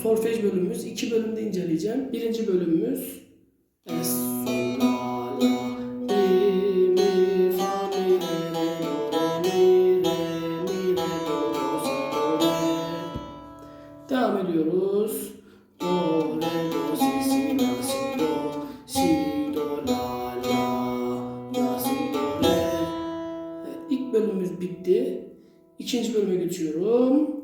ikinci bölümümüz. iki bölümde inceleyeceğim. Birinci bölümümüz evet, sol, la, la, mi, fa, mi, re, re, do, re, mi, re, mi, re, do, do, si, do, re. Devam ediyoruz. Do, re, do, si, si, la, si, do, si, do, la, la, la, si, do, re. Evet, ilk bölümümüz bitti. İkinci bölüme geçiyorum.